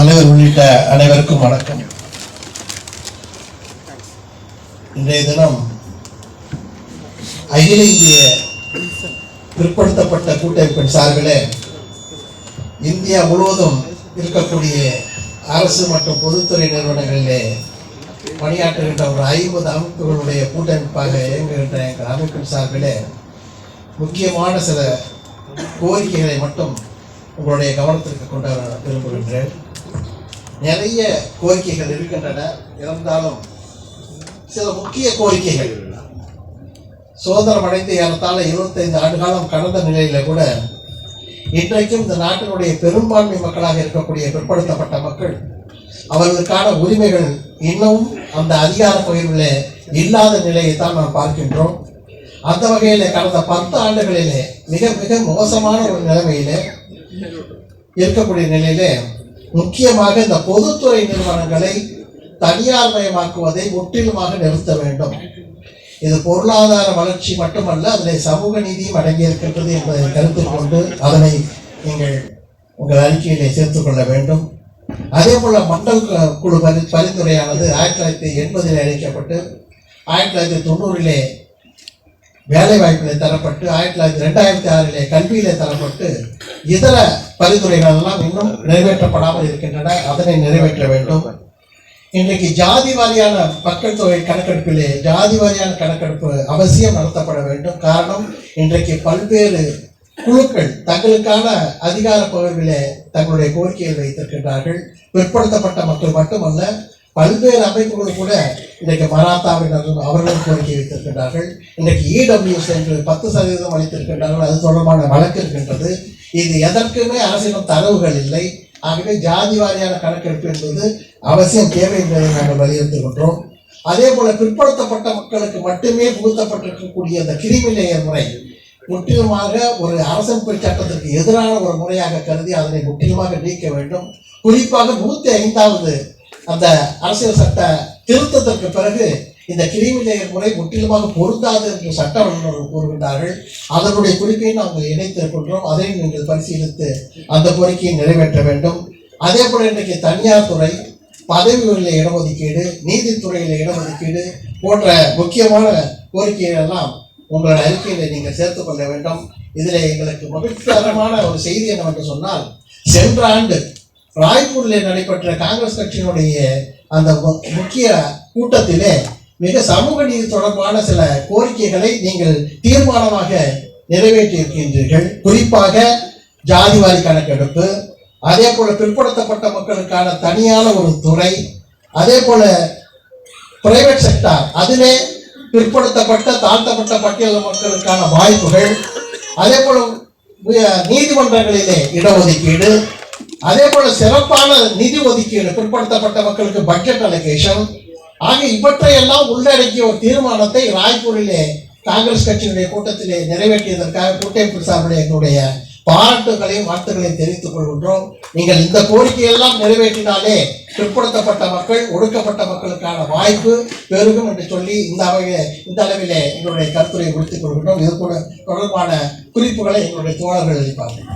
தலைவர் உள்ளிட்ட அனைவருக்கும் வணக்கம். இன்றைய தினம் அகில இந்திய பிற்படுத்தப்பட்ட கூட்டமைப்பின் சார்பிலே இந்தியா முழுவதும் இருக்கக்கூடிய அரசு மற்றும் பொதுத்துறை நிறுவனங்களிலே பணியாற்றுகின்ற ஒரு ஐம்பது அமைப்புகளுடைய கூட்டமைப்பாக இயங்குகின்ற எங்கள் அமைப்பின் சார்பிலே முக்கியமான சில கோரிக்கைகளை மட்டும் உங்களுடைய கவனத்திற்கு கொண்டு வர விரும்புகின்றேன். நிறைய கோரிக்கைகள் இருக்கின்றன. இருந்தாலும் சில முக்கிய கோரிக்கைகள். சுதந்திரம் அடைந்து ஏறத்தாழ இருபத்தைந்து ஆண்டு காலம் கடந்த நிலையில கூட இன்றைக்கும் இந்த நாட்டினுடைய பெரும்பான்மை மக்களாக இருக்கக்கூடிய பிற்படுத்தப்பட்ட மக்கள் அவர்களுக்கான உரிமைகள் இன்னும் அந்த அதிகார பகிர்வில் இல்லாத நிலையை தான் நாம் பார்க்கின்றோம். அந்த வகையில் கடந்த பத்து ஆண்டுகளிலே மிக மிக மோசமான ஒரு நிலைமையிலே இருக்கக்கூடிய நிலையிலே முக்கியமாக இந்த பொதுத்துறை நிறுவனங்களை தனியார் மயமாக்குவதை முற்றிலுமாக நிறுத்த வேண்டும். இது பொருளாதார வளர்ச்சி மட்டுமல்ல அதில் சமூக நீதியும் அடங்கியிருக்கின்றது என்பதை கருத்தில் கொண்டு அதனை நீங்கள் உங்கள் அறிக்கையிலே சேர்த்துக் கொள்ள வேண்டும். அதே போல மண்டல் குழு பரி பரிந்துரையானது ஆயிரத்தி தொள்ளாயிரத்தி எண்பதில் அளிக்கப்பட்டு ஆயிரத்தி தொள்ளாயிரத்தி தொண்ணூறிலே வேலைவாய்ப்பிலே தரப்பட்டு ஆயிரத்தி தொள்ளாயிரத்தி ரெண்டாயிரத்தி ஆறிலே கல்வியிலே தரப்பட்டு இதர பரிந்துரைகள் எல்லாம் இன்னும் நிறைவேற்றப்படாமல் இருக்கின்றன. அதனை நிறைவேற்ற வேண்டும். இன்றைக்கு ஜாதி வாரியான மக்கள் தொகை கணக்கெடுப்பிலே ஜாதி வாரியான கணக்கெடுப்பு அவசியம் நடத்தப்பட வேண்டும். காரணம் இன்றைக்கு பல்வேறு குழுக்கள் தங்களுக்கான அதிகார பகிர்விலே தங்களுடைய கோரிக்கையை வைத்திருக்கின்றார்கள். பிற்படுத்தப்பட்ட மக்கள் மட்டுமல்ல பல்வேறு அமைப்புகள் கூட இன்றைக்கு மராத்தாவினரும் அவர்களும் கோரிக்கை வைத்திருக்கின்றார்கள். இன்றைக்கு இடபிள்யூஎஸ் என்று பத்து சதவீதம் அளித்திருக்கின்றார்கள். அது தொடர்பான வழக்கு இருக்கின்றது. இது எதற்குமே அரசிடம் தரவுகள் இல்லை. ஆகவே ஜாதி வாரியான கணக்கெடுப்பு என்பது அவசியம் தேவை என்பதை நாங்கள் வலியுறுத்துகின்றோம் அதே போல பிற்படுத்தப்பட்ட மக்களுக்கு மட்டுமே புகுத்தப்பட்டிருக்கக்கூடிய அந்த கிரிமி லேயர் முறை முற்றிலுமாக ஒரு அரசமைப்பு சட்டத்திற்கு எதிரான ஒரு முறையாக கருதி அதனை முற்றிலுமாக நீக்க வேண்டும். குறிப்பாக நூத்தி ஐந்தாவது அந்த அரசியல் சட்ட திருத்தத்திற்கு பிறகு இந்த கிரிமிலேயர் முறை முற்றிலுமாக பொருந்தாது என்று சட்ட வல்லுநர்கள் கூறுகின்றார்கள். அதனுடைய குறிப்பை நாங்கள் இணைத்திருக்கின்றோம் அதையும் நீங்கள் பரிசீலித்து அந்த கோரிக்கையை நிறைவேற்ற வேண்டும். அதே போல இன்றைக்கு தனியார் துறை பதவிகளில் இடஒதுக்கீடு நீதித்துறையில் இடஒதுக்கீடு போன்ற முக்கியமான கோரிக்கைகள் எல்லாம் உங்களோட அறிக்கையில நீங்கள் சேர்த்துக் கொள்ள வேண்டும். இதில் எங்களுக்கு மகிழ்ச்சிகரமான ஒரு செய்தி என்னவென்று சொன்னால் சென்ற ஆண்டு ராய்ப்பூரில் நடைபெற்ற காங்கிரஸ் கட்சியினுடைய அந்த மு- முக்கிய கூட்டத்திலே மிக சமூக நீதி தொடர்பான சில கோரிக்கைகளை நீங்கள் தீர்மானமாக நிறைவேற்றியிருக்கின்றீர்கள். குறிப்பாக ஜாதிவாரி கணக்கெடுப்பு அதே போல பிற்படுத்தப்பட்ட மக்களுக்கான தனியான ஒரு துறை அதே போல பிரைவேட் செக்டார் அதிலே பிற்படுத்தப்பட்ட தாழ்த்தப்பட்ட பட்டியல் மக்களுக்கான வாய்ப்புகள் அதே போல நீதிமன்றங்களிலே இடஒதுக்கீடு அதே போல சிறப்பான நிதி ஒதுக்கீடு பிற்படுத்தப்பட்ட மக்களுக்கு பட்ஜெட் அலகேஷன் ஆகிய இவற்றையெல்லாம் உள்ளடக்கிய ஒரு தீர்மானத்தை ராய்ப்பூரிலே காங்கிரஸ் கட்சியினுடைய கூட்டத்திலே நிறைவேற்றியதற்காக கூட்டமைப்பு சார்பில் எங்களுடைய பாராட்டுகளையும் வாழ்த்துக்களையும் தெரிவித்துக் கொள்கின்றோம். நீங்கள் இந்த கோரிக்கையெல்லாம் நிறைவேற்றினாலே பிற்படுத்தப்பட்ட மக்கள் ஒடுக்கப்பட்ட மக்களுக்கான வாய்ப்பு பெருகும் என்று சொல்லி இந்த அவையிலே இந்த அளவிலே எங்களுடைய கருத்துரையை முடித்துக் கொள்கின்றோம். இது கூட தொடர்பான குறிப்புகளை எங்களுடைய தோழர்கள் அளிப்பார்கள்